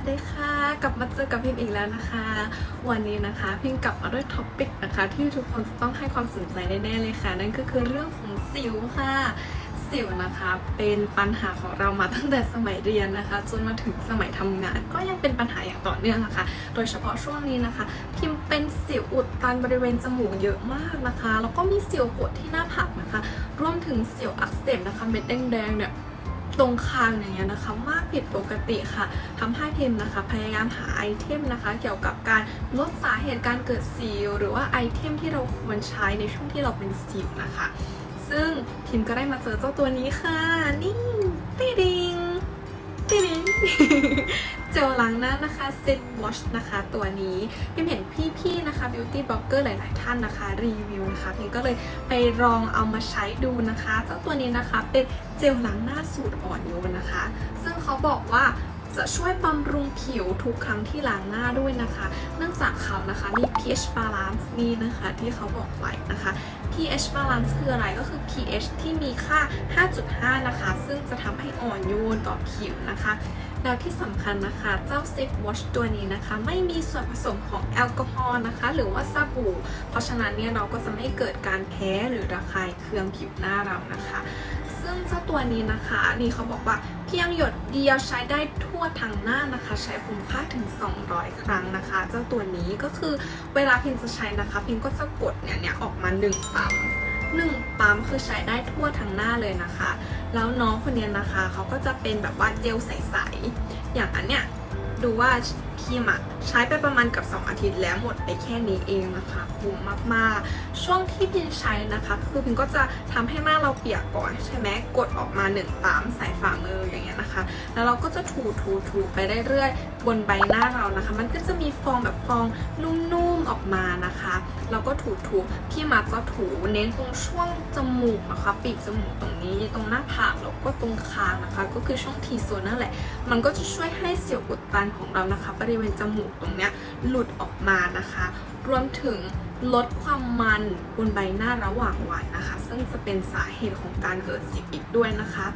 วัสดีค่ะ กลับมาเจอกับพิมอีกแล้วนะคะ วันนี้นะคะพิมกลับมาด้วยท็อปิกนะคะ ที่ทุกคนจะต้องให้ความสนใจแน่ๆเลยค่ะ นั่นก็คือเรื่องของสิวค่ะ สิวนะคะเป็นปัญหาของเรามาตั้งแต่สมัยเรียนนะคะ จนมาถึงสมัยทำงาน ก็ยังเป็นปัญหาอย่างต่อเนื่องนะคะ โดยเฉพาะช่วงนี้นะคะ พิมเป็นสิวอุดตันบริเวณจมูกเยอะมากนะคะแล้วก็มีสิวปวดที่หน้าผากนะคะ รวมถึงสิวอักเสบนะคะเม็ดแดงๆเนี่ย ตรงคางอย่างเงี้ยนะคะมากผิดปกติค่ะทำให้พิมพ์นะคะ พยายามหาไอเทมนะคะ เกี่ยวกับการลดสาเหตุการเกิดสิว หรือว่าไอเทมที่เราควรใช้ในช่วงที่เราเป็นสิวนะคะ ซึ่งพิมพ์ก็ได้มาเจอเจ้าตัวนี้ค่ะ นี่งติดิง เจลล้างหน้านะคะเซตวอชนะคะตัวนี้พิมเห็นพี่ๆนะคะบิวตี้บล็อกเกอร์หลายๆท่านนะคะรีวิวนะคะพิมก็เลยไปลองเอามาใช้ดูนะคะเจ้าตัวนี้นะคะเป็นเจลล้างหน้าสูตรอ่อนโยนนะคะ ซึ่งเขาบอกว่าจะช่วยบำรุงผิวทุกครั้งที่ล้างหน้าด้วยนะคะ เนื่องจากเขานะคะมี pH balance นี่นะคะที่เขาบอกไว้นะคะ pH balance คืออะไรก็คือ pH ที่มีค่า 5.5 นะคะ ซึ่งจะทำให้อ่อนโยนต่อผิวนะคะ แล้วที่สำคัญนะคะ เจ้า Safe Wash ตัวนี้นะคะ ไม่มีส่วนผสมของแอลกอฮอล์นะคะ หรือว่าสบู่ เพราะฉะนั้นเนี่ยเราก็จะไม่เกิดการแพ้หรือระคายเคืองผิวหน้าเรานะคะ ซึ่งเจ้าตัวนี้นะคะนี่เขาบอกว่าเพียงหยดเดียวใช้ได้ทั่วทั้งหน้านะคะ ใช้คุ้มค่าถึง 200 ครั้งนะคะ เจ้าตัวนี้ก็คือเวลาพิมจะใช้นะคะ พิมก็จะกดเนี่ยเนี่ยออกมา1ปั๊มหนึ่งปั๊ม 1ปั๊มคือใช้ได้ทั่วทั้งหน้าเลยนะคะ แล้วน้องคนนี้นะคะเขาก็จะเป็นแบบว่าเจลใสๆอย่างอันเนี้ยดูว่า พิมอะใช้ไปประมาณกับ 2 อาทิตย์แล้วหมดไปแค่นี้เองนะคะคุ้มมากๆ ช่วงที่พิมใช้นะคะ คือพิมก็จะทำให้หน้าเราเปียกก่อนใช่ไหมกดออกมา1ปั๊มใส่ฝ่ามืออย่างเงี้ยนะคะ แล้วเราก็จะถูถูถูไปเรื่อยๆบนใบหน้าเรานะคะ มันก็จะมีฟองแบบฟองนุ่มๆออกมานะคะเราก็ถูถูพี่มักจะถูเน้นตรงช่วงจมูกนะคะปีกจมูกตรงนี้ตรงหน้าผากแล้วก็ตรงคางนะคะ ก็คือช่วงทีโซนนั่นแหละ มันก็จะช่วยให้เสียวอุดตันของเรานะคะริเวณจมูกตรงเนี้ยหลุดออกมานะคะ รวมถึงลดความมันบนใบหน้าระหว่างวัยนะคะ ซึ่งจะเป็นสาเหตุของการเกิดสิวอีกด้วยนะคะ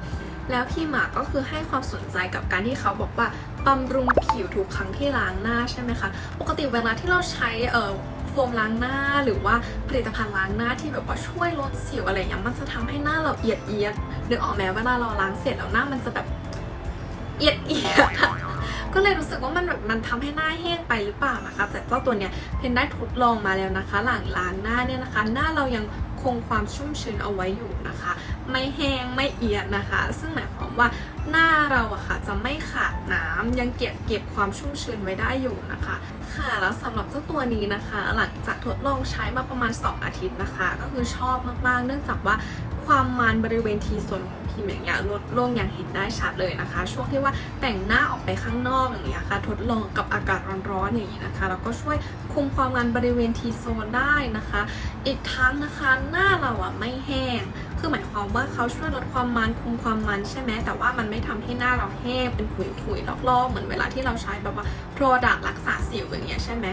แล้วพี่หมากก็คือให้ความสนใจกับการที่เขาบอกว่าบำรุงผิวทุกครั้งที่ล้างหน้าใช่ไหมคะ ปกติเวลาที่เราใช้เอ่อโฟมล้างหน้าหรือว่าผลิตภัณฑ์ล้างหน้าที่แบบว่าช่วยลดสิวอะไรอย่างเงี้ยมันจะทำให้หน้าเราเอียดเอียดนึกออกไหมเวลาเราล้างเสร็จแล้วหน้ามันจะแบบเอียดเอียด ก็เลยรู้สึกว่ามันแบบมันทำให้หน้าแห้งไปหรือเปล่านะคะ แต่เจ้าตัวเนี้ยเพนได้ทดลองมาแล้วนะคะ หลังล้างหน้าเนี่ยนะคะ หน้าเรายังคงความชุ่มชื้นเอาไว้อยู่นะคะ ไม่แห้งไม่เอียดนะคะ ซึ่งหมายความว่าหน้าเราอะค่ะจะไม่ขาดน้ำยังเก็บเก็บความชุ่มชื้นไว้ได้อยู่นะคะ ค่ะแล้วสำหรับเจ้าตัวนี้นะคะ หลังจากทดลองใช้มาประมาณ 2 อาทิตย์นะคะ ก็คือชอบมากๆ เนื่องจากว่า ความมันบริเวณทีโซนของพิมอย่างเงี้ยลดลงอย่างเห็นได้ชัดเลยนะคะ ช่วงที่ว่าแต่งหน้าออกไปข้างนอกอย่างเงี้ยค่ะ ทดลองกับอากาศร้อนๆอย่างนี้นะคะ แล้วก็ช่วยคุมความมันบริเวณทีโซนได้นะคะ อีกทั้งนะคะหน้าเราอะไม่แห้ง คือหมายความว่าเขาช่วยลดความมันคุมความมันใช่ไหมแต่ว่ามันไม่ทำให้หน้าเราแห้งเป็นผุยๆลอกๆ เหมือนเวลาที่เราใช้แบบว่า Product รักษาสิวอย่างเงี้ยใช่ไหม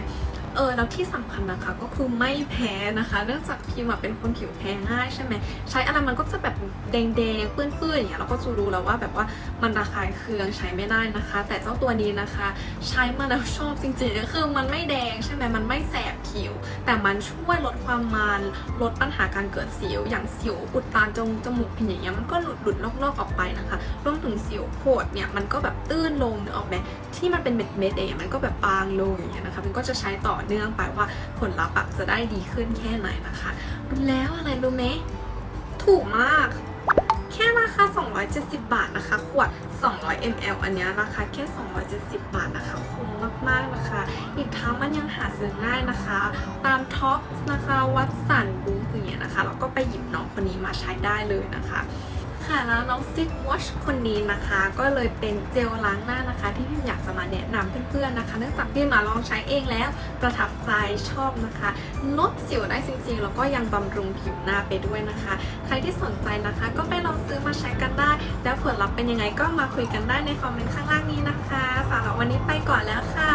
เออแล้วที่สำคัญนะคะก็คือไม่แพ้นะคะ เนื่องจากพิมเป็นคนผิวแพ้ง่ายใช่ไหมใช้อะไรมันก็จะแบบแดงๆเปื้อนๆอย่างเงี้ยเราก็จะรู้แล้วว่าแบบว่ามันระคายเคืองใช้ไม่ได้นะคะ แต่เจ้าตัวนี้นะคะ ใช้มาแล้วชอบจริงๆคือมันไม่แดงใช่ไหมมันไม่แสบผิว แต่มันช่วยลดความมันลดปัญหาการเกิดสิว อย่างสิวอุดตันจงจมูกพิมอย่างเงี้ยมันก็หลุดหลุดลอกๆออกไปนะคะรวมถึงสิวโผดเนี่ยมันก็แบบตื้นลงนึกออกไหมที่มันเป็นเม็ดเม็ดๆเองมันก็แบบบางลงอย่างเงี้ยนะคะมันก็จะใช้ต่อเนื่องไปว่าผลลัพธ์จะได้ดีขึ้นแค่ไหนนะคะแล้วอะไรรู้ไหมถูกมาก แค่ราคา 270 บาทนะคะ ขวด 200 ml อันนี้ราคาแค่ 270 บาทนะคะ คุ้มมากๆนะคะ อีกทั้งมันยังหาซื้อง่ายนะคะ ตามท็อปนะคะ วัดสันบูธอย่างเงี้ยนะคะ แล้วก็ไปหยิบน้องคนนี้มาใช้ได้เลยนะคะ ค่ะ แล้วน้องซิกวอชคนนี้นะคะ ก็เลยเป็นเจลล้างหน้านะคะ ที่พี่อยากจะมาแนะนำเพื่อนๆนะคะ เนื่องจากพี่มาลองใช้เองแล้ว ประทับใจชอบนะคะลดสิวได้จริงๆ แล้วก็ยังบำรุงผิวหน้าไปด้วยนะคะ ใครที่สนใจนะคะ ก็ไปลองซื้อมาใช้กันได้ แล้วผลลัพธ์เป็นยังไงก็มาคุยกันได้ในคอมเมนต์ข้างล่างนี้นะคะสำหรับวันนี้ไปก่อนแล้วค่ะ